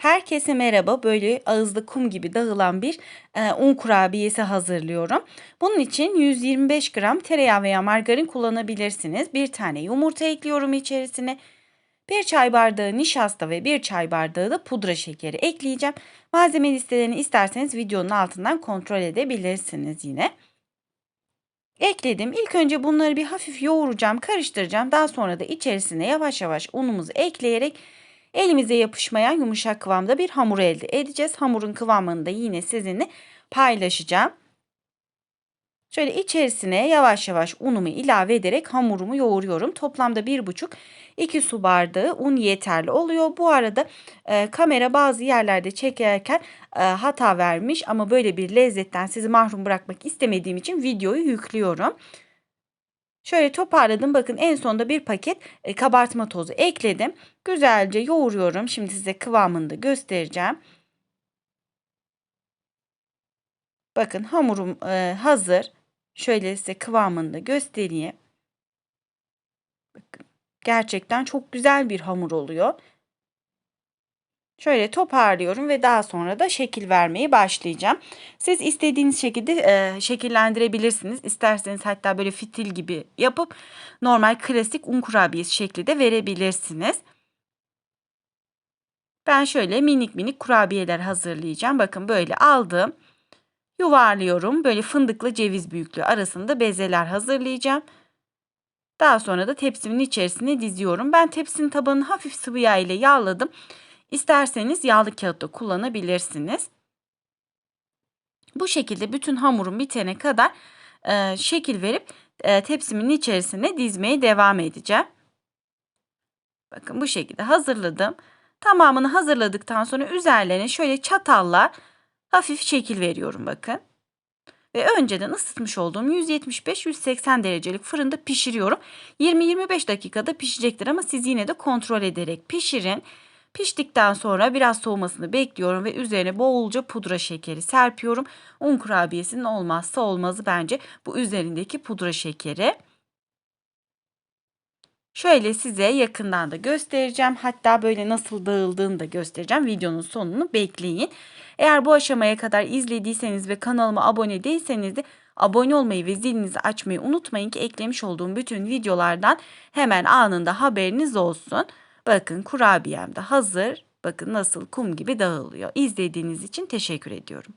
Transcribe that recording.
Herkese merhaba. Böyle ağızda kum gibi dağılan bir e, un kurabiyesi hazırlıyorum. Bunun için 125 gram tereyağı veya margarin kullanabilirsiniz. Bir tane yumurta ekliyorum içerisine. Bir çay bardağı nişasta ve bir çay bardağı da pudra şekeri ekleyeceğim. Malzeme listelerini isterseniz videonun altından kontrol edebilirsiniz yine. Ekledim. İlk önce bunları bir hafif yoğuracağım, karıştıracağım. Daha sonra da içerisine yavaş yavaş unumuzu ekleyerek elimize yapışmayan yumuşak kıvamda bir hamur elde edeceğiz. Hamurun kıvamını da yine sizinle paylaşacağım. Şöyle içerisine yavaş yavaş unumu ilave ederek hamurumu yoğuruyorum. Toplamda 1,5-2 su bardağı un yeterli oluyor. Bu arada e, kamera bazı yerlerde çekerken e, hata vermiş ama böyle bir lezzetten sizi mahrum bırakmak istemediğim için videoyu yüklüyorum. Şöyle toparladım. Bakın en sonunda bir paket e, kabartma tozu ekledim. Güzelce yoğuruyorum. Şimdi size kıvamını da göstereceğim. Bakın hamurum e, hazır. Şöyle size kıvamını da göstereyim. Bakın gerçekten çok güzel bir hamur oluyor. Şöyle toparlıyorum ve daha sonra da şekil vermeye başlayacağım. Siz istediğiniz şekilde e, şekillendirebilirsiniz. İsterseniz hatta böyle fitil gibi yapıp normal klasik un kurabiyesi şekli de verebilirsiniz. Ben şöyle minik minik kurabiyeler hazırlayacağım. Bakın böyle aldım. Yuvarlıyorum. Böyle fındıklı ceviz büyüklüğü arasında bezeler hazırlayacağım. Daha sonra da tepsimin içerisine diziyorum. Ben tepsinin tabanını hafif sıvı yağ ile yağladım. İsterseniz yağlı kağıt da kullanabilirsiniz. Bu şekilde bütün hamurum bitene kadar e, şekil verip e, tepsimin içerisine dizmeye devam edeceğim. Bakın bu şekilde hazırladım. Tamamını hazırladıktan sonra üzerlerine şöyle çatalla hafif şekil veriyorum bakın. Ve önceden ısıtmış olduğum 175-180 derecelik fırında pişiriyorum. 20-25 dakikada pişecektir ama siz yine de kontrol ederek pişirin. Piştikten sonra biraz soğumasını bekliyorum ve üzerine bolca pudra şekeri serpiyorum. Un kurabiyesinin olmazsa olmazı bence bu üzerindeki pudra şekeri. Şöyle size yakından da göstereceğim. Hatta böyle nasıl dağıldığını da göstereceğim. Videonun sonunu bekleyin. Eğer bu aşamaya kadar izlediyseniz ve kanalıma abone değilseniz de abone olmayı ve zilinizi açmayı unutmayın ki eklemiş olduğum bütün videolardan hemen anında haberiniz olsun. Bakın kurabiyem de hazır. Bakın nasıl kum gibi dağılıyor. İzlediğiniz için teşekkür ediyorum.